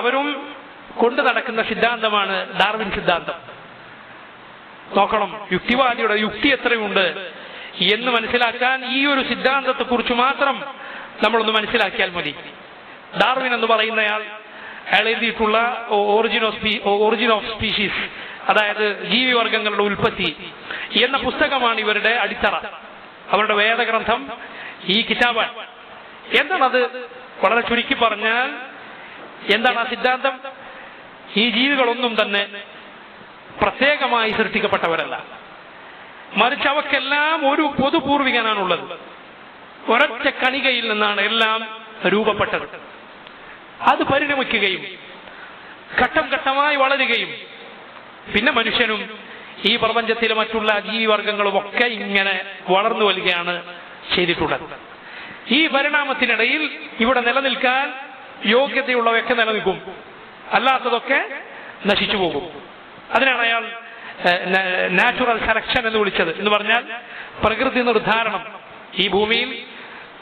അവരും കൊണ്ടു നടക്കുന്ന സിദ്ധാന്തമാണ് ഡാർവിൻ സിദ്ധാന്തം. നോക്കണം യുക്തിവാദിയുടെ യുക്തി എത്രയുണ്ട് എന്ന് മനസ്സിലാക്കാൻ ഈ ഒരു സിദ്ധാന്തത്തെ കുറിച്ച് മാത്രം നമ്മളൊന്ന് മനസ്സിലാക്കിയാൽ മതി. ഡാർവിൻ എന്ന് പറയുന്നയാൾ എഴുതിയിട്ടുള്ള Origin of Origin of Species അതായത് ജീവിവർഗങ്ങളുടെ ഉൽപ്പത്തി എന്ന പുസ്തകമാണ് ഇവരുടെ അടിത്തറ. അവരുടെ വേദഗ്രന്ഥം ഈ കിതാബാണ്. എന്താണത് വളരെ ചുരുക്കി പറഞ്ഞാൽ എന്താണ് ആ സിദ്ധാന്തം? ഈ ജീവികളൊന്നും തന്നെ പ്രത്യേകമായി സൃഷ്ടിക്കപ്പെട്ടവരല്ല. മറിച്ച് അവക്കെല്ലാം ഒരു പൊതുപൂർവികനാണുള്ളത്. ഒരൊറ്റ കണികയിൽ നിന്നാണ് എല്ലാം രൂപപ്പെട്ടത്. അത് പരിണമിക്കുകയും ഘട്ടം ഘട്ടമായി വളരുകയും പിന്നെ മനുഷ്യനും ഈ പ്രപഞ്ചത്തിലെ മറ്റുള്ള ജീവിവർഗങ്ങളും ഒക്കെ ഇങ്ങനെ വളർന്നു വരികയാണ് ചെയ്തിട്ടുള്ളത്. ഈ പരിണാമത്തിനിടയിൽ ഇവിടെ നിലനിൽക്കാൻ യോഗ്യതയുള്ളവയൊക്കെ നിലനിൽക്കും. അല്ലാത്തതൊക്കെ നശിച്ചു പോകും. അതിനാണ് അയാൾ നാച്ചുറൽ സെലക്ഷൻ എന്ന് വിളിച്ചത്. എന്ന് പറഞ്ഞാൽ പ്രകൃതി നിർദ്ധാരണം ഈ ഭൂമിയിൽ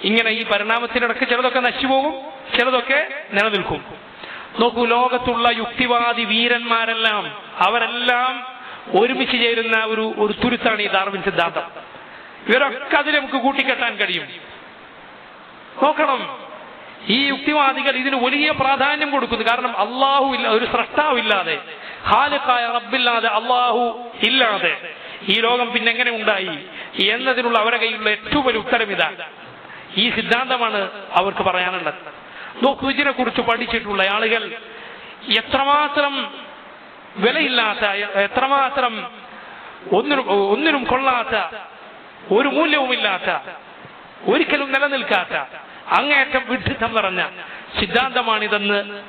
ഇങ്ങനെ ഈ പരിണാമത്തിനിടക്ക് ചിലതൊക്കെ നശിച്ചു പോകും ചിലതൊക്കെ നിലനിൽക്കും. നോക്കൂ ലോകത്തുള്ള യുക്തിവാദി വീരന്മാരെല്ലാം അവരെല്ലാം ഒരുമിച്ച് ചേരുന്ന ഒരു ഒരു തുരുത്താണ് ഈ ഡാർവിൻ സിദ്ധാന്തം. ഇവരൊക്കെ അതിൽ നമുക്ക് കൂട്ടിക്കെട്ടാൻ കഴിയും. നോക്കണം. ഈ യുക്തിവാദികൾ ഇതിന് വലിയ പ്രാധാന്യം കൊടുക്കുന്നു. കാരണം അള്ളാഹു ഇല്ല ഒരു സ്രഷ്ടാവില്ലാതെ ഹാലക്കായ റബ്ബില്ലാതെ അള്ളാഹു ഇല്ലാതെ ഈ ലോകം പിന്നെ എങ്ങനെ ഉണ്ടായി എന്നതിനുള്ള അവരുടെ കയ്യിലുള്ള ഏറ്റവും വലിയ ഉത്തരം ഇതാ. ഈ സിദ്ധാന്തമാണ് അവർക്ക് പറയാനുള്ളത്. നോക്കൂ ഇതിനെ കുറിച്ച് പഠിച്ചിട്ടുള്ള ആളുകൾ എത്രമാത്രം വിലയില്ലാത്ത എത്രമാത്രം ഒന്നിനും ഒന്നിനും കൊള്ളാത്ത ഒരു മൂല്യവുമില്ലാത്ത ഒരിക്കലും നിലനിൽക്കാത്ത അങ്ങേയറ്റം വിഡ്ഢിത്തം നിറഞ്ഞ സിദ്ധാന്തമാണിതെന്ന്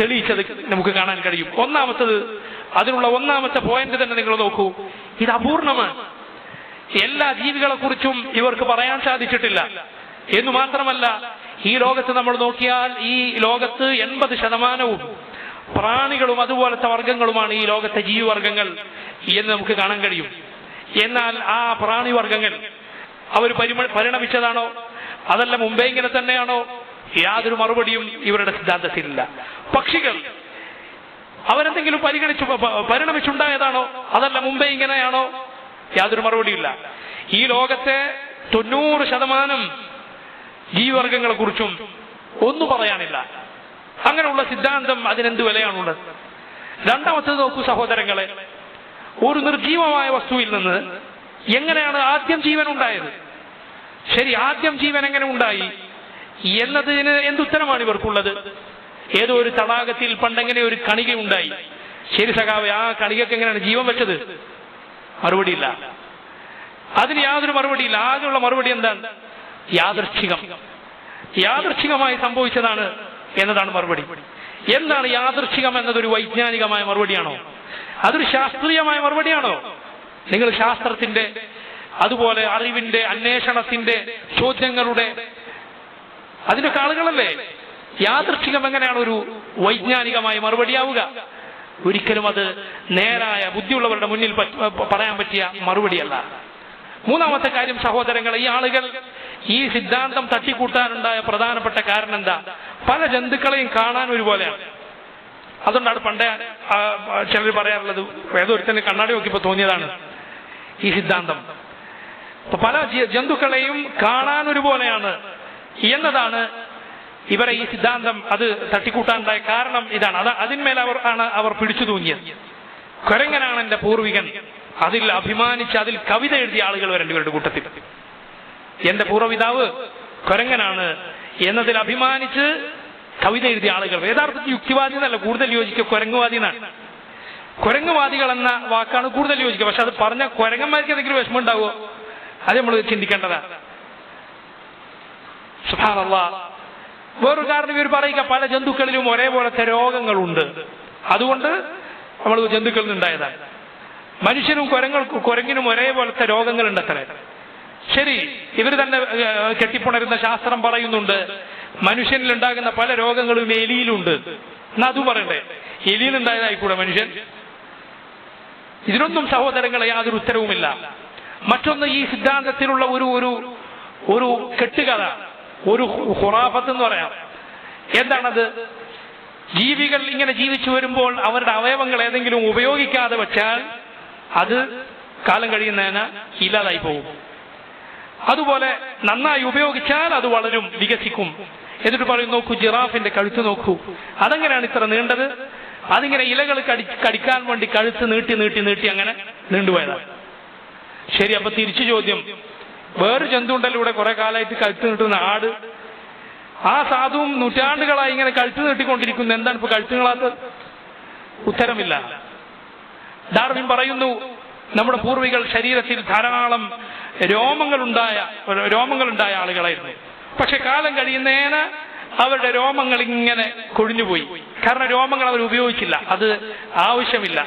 തെളിയിച്ചത് നമുക്ക് കാണാൻ കഴിയും. ഒന്നാമത്തത് അതിനുള്ള ഒന്നാമത്തെ പോയിന്റ് തന്നെ നിങ്ങൾ നോക്കൂ. ഇത് അപൂർണമാണ്. എല്ലാ ജീവികളെ കുറിച്ചും ഇവർക്ക് പറയാൻ സാധിച്ചിട്ടില്ല. എന്ന് മാത്രമല്ല ഈ ലോകത്ത് നമ്മൾ നോക്കിയാൽ ഈ ലോകത്ത് എൺപത് ശതമാനവും പ്രാണികളും അതുപോലത്തെ വർഗങ്ങളുമാണ് ഈ ലോകത്തെ ജീവിവർഗങ്ങൾ എന്ന് നമുക്ക് കാണാൻ കഴിയും. എന്നാൽ ആ പ്രാണിവർഗങ്ങൾ അവർ പരിമ പരിണമിച്ചതാണോ? അതല്ല മുമ്പേ ഇങ്ങനെ തന്നെയാണോ? യാതൊരു മറുപടിയും ഇവരുടെ സിദ്ധാന്തത്തിലില്ല. പക്ഷികൾ അവരെന്തെങ്കിലും പരിഗണിച്ചു പരിണമിച്ചുണ്ടായതാണോ? അതല്ല മുമ്പേ ഇങ്ങനെയാണോ? യാതൊരു മറുപടിയില്ല. ഈ ലോകത്തെ തൊണ്ണൂറ് ശതമാനം ജീവിവർഗങ്ങളെ കുറിച്ചും ഒന്നും പറയാനില്ല. അങ്ങനെയുള്ള സിദ്ധാന്തം അതിനെന്ത് വിലയാണുള്ളത്? രണ്ടാമത്തത് നോക്കൂ സഹോദരങ്ങളെ ഒരു നിർജീവമായ വസ്തുവിൽ നിന്ന് എങ്ങനെയാണ് ആദ്യം ജീവൻ ഉണ്ടായത് ശരി ആദ്യം ജീവൻ എങ്ങനെ ഉണ്ടായി? എന്നതിന് എന്തുത്തരമാണ് ഇവർക്കുള്ളത്? ഏതോ ഒരു തടാകത്തിൽ പണ്ടെങ്ങനെ ഒരു കണിക ഉണ്ടായി. ശരി സഖാവ് ആ കണികക്ക് എങ്ങനെയാണ് ജീവൻ വെച്ചത്? മറുപടിയില്ല. അതിന് യാതൊരു മറുപടിയില്ല. ആകെയുള്ള മറുപടി എന്താണ്? യാദൃച്ഛികം യാദൃച്ഛികമായി സംഭവിച്ചതാണ് എന്നതാണ് മറുപടി. എന്താണ് യാദൃച്ഛികം എന്നതൊരു വൈജ്ഞാനികമായ മറുപടിയാണോ? അതൊരു ശാസ്ത്രീയമായ മറുപടിയാണോ? നിങ്ങൾ ശാസ്ത്രത്തിന്റെ അതുപോലെ അറിവിന്റെ അന്വേഷണത്തിന്റെ ചോദ്യങ്ങളുടെ അതിനൊക്കെ ആളുകളല്ലേ? യാദൃച്ഛികം എങ്ങനെയാണ് ഒരു വൈജ്ഞാനികമായ മറുപടിയാവുക? ഒരിക്കലും അത് നേരായ ബുദ്ധിയുള്ളവരുടെ മുന്നിൽ പറയാൻ പറ്റിയ മറുപടിയല്ല. മൂന്നാമത്തെ കാര്യം സഹോദരങ്ങൾ ഈ ആളുകൾ ഈ സിദ്ധാന്തം തട്ടിക്കൂട്ടാനുണ്ടായ പ്രധാനപ്പെട്ട കാരണം എന്താ? പല ജന്തുക്കളെയും കാണാൻ ഒരുപോലെയാണ്. അതുകൊണ്ടാണ് പണ്ടേ ചിലർ പറയാറുള്ളത് ഏതൊരുത്തന് കണ്ണാടി നോക്കിയപ്പോൾ തോന്നിയതാണ് ഈ സിദ്ധാന്തം. അപ്പൊ പല ജന്തുക്കളെയും കാണാൻ ഒരുപോലെയാണ്. എന്നതാണ് ഇവരെ ഈ സിദ്ധാന്തം അത് തട്ടിക്കൂട്ടാനുണ്ടായ കാരണം ഇതാണ്. അത് അതിന്മേൽ അവർ ആണ് അവർ പിടിച്ചു തൂങ്ങിയത്. കുരങ്ങനാണ് എന്റെ പൂർവികൻ. അതിൽ അഭിമാനിച്ച് അതിൽ കവിത എഴുതിയ ആളുകൾ വരേണ്ടി ഇവരുടെ കൂട്ടത്തിൽ. എന്റെ പൂർവപിതാവ് കുരങ്ങനാണ് എന്നതിൽ അഭിമാനിച്ച് കവിത എഴുതിയ ആളുകൾ. യഥാർത്ഥത്തിൽ യുക്തിവാദി എന്നല്ല കൂടുതൽ യോജിക്കുക കുരങ്ങുവാദി എന്നാണ് കുരങ്ങുവാദികൾ എന്ന വാക്കാണ് കൂടുതൽ യോജിക്കുക. പക്ഷെ അത് പറഞ്ഞ കുരങ്ങന്മാർക്ക് എന്തെങ്കിലും വിഷമം ഉണ്ടാവുമോ അത് നമ്മൾ ചിന്തിക്കേണ്ടതാണ് സുബ്ഹാനല്ലാ. വേറൊരു കാരണം ഇവർ പറയുക പല ജന്തുക്കളിലും ഒരേപോലത്തെ രോഗങ്ങളുണ്ട്. അതുകൊണ്ട് നമ്മൾ ജന്തുക്കളിൽ നിന്നുണ്ടായതാണ് മനുഷ്യനും കുരങ്ങൾക്കും കുരങ്ങിനും ഒരേപോലത്തെ രോഗങ്ങളുണ്ട് അത്ര ശരി ഇവർ തന്നെ കെട്ടിപ്പുണരുന്ന ശാസ്ത്രം പറയുന്നുണ്ട്. മനുഷ്യനിൽ ഉണ്ടാകുന്ന പല രോഗങ്ങളും എലിയിലുണ്ട്. എന്നാ അതും പറയണ്ടേ? എലിയിൽ ഉണ്ടായതായിക്കൂടെ മനുഷ്യൻ? ഇതിനൊന്നും സഹോദരങ്ങളെ യാതൊരു ഉത്തരവുമില്ല. മറ്റൊന്ന് ഈ സിദ്ധാന്തത്തിലുള്ള ഒരു ഒരു ഒരു കെട്ടുകഥ ഒരു ഹുറാഫത്ത് എന്ന് പറയാം. എന്താണത്? ജീവികൾ ഇങ്ങനെ ജീവിച്ചു വരുമ്പോൾ അവരുടെ അവയവങ്ങൾ ഏതെങ്കിലും ഉപയോഗിക്കാതെ വെച്ചാൽ അത് കാലം കഴിയുന്നതിന് ഇല്ലാതായി പോകും. അതുപോലെ നന്നായി ഉപയോഗിച്ചാൽ അത് വളരും വികസിക്കും. എന്നിട്ട് പറയും നോക്കൂ ജിറാഫിന്റെ കഴുത്ത് നോക്കൂ. അതെങ്ങനെയാണ് ഇത്ര നീണ്ടത്? അതിങ്ങനെ ഇലകൾ കടി കടിക്കാൻ വേണ്ടി കഴുത്ത് നീട്ടി നീട്ടി നീട്ടി അങ്ങനെ നീണ്ടുപോയതാണ് ശരി അപ്പൊ തിരിച്ചു ചോദ്യം. വേറൊരു ജന്തു ഉണ്ടല്ലോ ഇവിടെ കുറെ കാലമായിട്ട് കഴുത്ത് നീട്ടുന്ന ആട്. ആ സാധുവും നൂറ്റാണ്ടുകളായി ഇങ്ങനെ കഴുത്ത് നീട്ടിക്കൊണ്ടിരിക്കുന്നു. എന്താണ് ഇപ്പൊ കഴുത്ത് നീളാത്തത് ഉത്തരമില്ല. ഡാർവിൻ പറയുന്നു നമ്മുടെ പൂർവികൾ ശരീരത്തിൽ ധാരാളം രോമങ്ങൾ ഉണ്ടായ രോമങ്ങൾ ഉണ്ടായ ആളുകളായിരുന്നു. പക്ഷെ കാലം കഴിയുന്നേന് അവരുടെ രോമങ്ങൾ ഇങ്ങനെ കൊഴിഞ്ഞുപോയി. കാരണം രോമങ്ങൾ അവർ ഉപയോഗിച്ചില്ല. അത് ആവശ്യമില്ല.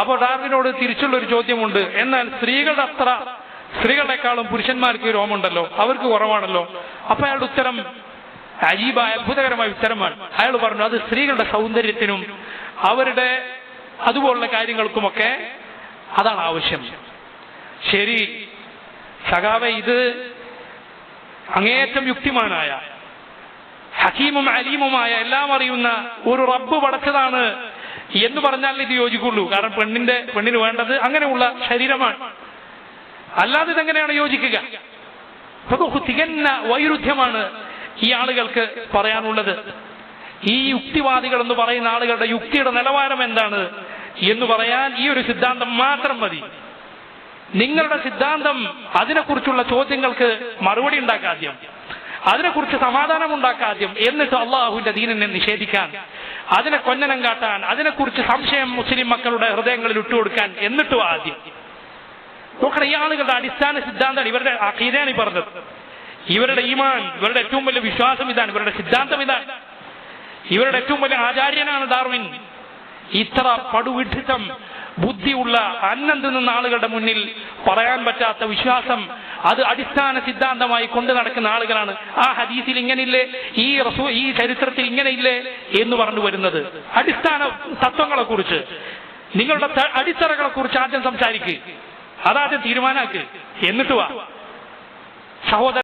അപ്പോൾ ഡാർവിനോട് തിരിച്ചുള്ള ഒരു ചോദ്യമുണ്ട്. എന്നാൽ സ്ത്രീകളുടെ അത്ര സ്ത്രീകളെക്കാളും പുരുഷന്മാർക്ക് രോമുണ്ടല്ലോ അവർക്ക് കുറവാണല്ലോ. അപ്പൊ അയാളുടെ ഉത്തരം അജീബായ അത്ഭുതകരമായ ഉത്തരമാണ്. അയാൾ പറഞ്ഞു അത് സ്ത്രീകളുടെ സൗന്ദര്യത്തിനും അവരുടെ അതുപോലുള്ള കാര്യങ്ങൾക്കുമൊക്കെ അതാണ് ആവശ്യം. ശരി സഖാവെ ഇത് അങ്ങേയറ്റം യുക്തിമാനായ ഹക്കീമും അലീമുമായ എല്ലാം അറിയുന്ന ഒരു റബ്ബ് പടച്ചതാണ് എന്ന് പറഞ്ഞാൽ ഇത് യോജിക്കുള്ളൂ. കാരണം പെണ്ണിന്റെ പെണ്ണിന് വേണ്ടത് അങ്ങനെയുള്ള ശരീരമാണ്. അല്ലാതെ ഇതെങ്ങനെയാണ് യോജിക്കുക? തികഞ്ഞ വൈരുദ്ധ്യമാണ് ഈ ആളുകൾക്ക് പറയാനുള്ളത്. ഈ യുക്തിവാദികൾ എന്ന് പറയുന്ന ആളുകളുടെ യുക്തിയുടെ നിലവാരം എന്താണ് എന്ന് പറയാൻ ഈ ഒരു സിദ്ധാന്തം മാത്രം മതി. നിങ്ങളുടെ സിദ്ധാന്തം അതിനെക്കുറിച്ചുള്ള ചോദ്യങ്ങൾക്ക് മറുപടി ഉണ്ടാക്കാദ്യം അതിനെക്കുറിച്ച് സമാധാനം ഉണ്ടാക്കാദ്യം എന്നിട്ട് അള്ളാഹുവിന്റെ ദീനിനെ നിഷേധിക്കാൻ അതിനെ കൊഞ്ഞനം കാട്ടാൻ അതിനെക്കുറിച്ച് സംശയം മുസ്ലിം മക്കളുടെ ഹൃദയങ്ങളിൽ ഇട്ടുകൊടുക്കാൻ എന്നിട്ടും ആദ്യം. നോക്കണം ഈ ആളുകളുടെ അടിസ്ഥാന സിദ്ധാന്തമാണ് ഇവരുടെ അഖീദയാണ് ഈ പറഞ്ഞത്. ഇവരുടെ ഈമാൻ ഇവരുടെ ഏറ്റവും വലിയ വിശ്വാസം ഇതാണ് ഇവരുടെ സിദ്ധാന്തം ഇതാണ്. ഇവരുടെ ഏറ്റവും വലിയ ആചാര്യനാണ് ഡാർവിൻ. ഇത്ര പടുവിഡിത്തം ബുദ്ധിയുള്ള അന്നം തിന്നുന്ന ആളുകളുടെ മുന്നിൽ പറയാൻ പറ്റാത്ത വിശ്വാസം അത് അടിസ്ഥാന സിദ്ധാന്തമായി കൊണ്ടു നടക്കുന്ന ആളുകളാണ്. ആ ഹദീസിൽ ഇങ്ങനെയില്ലേ? ഈ റസൂ ഈ ചരിത്രത്തിൽ ഇങ്ങനെയില്ലേ എന്ന് പറഞ്ഞു വരുന്നത്. അടിസ്ഥാന തത്വങ്ങളെ കുറിച്ച് നിങ്ങളുടെ അടിത്തറകളെ കുറിച്ച് ആദ്യം സംസാരിക്കുക അതാദ്യം തീരുമാനാക്ക്. എന്നിട്ട് വാ. സഹോദര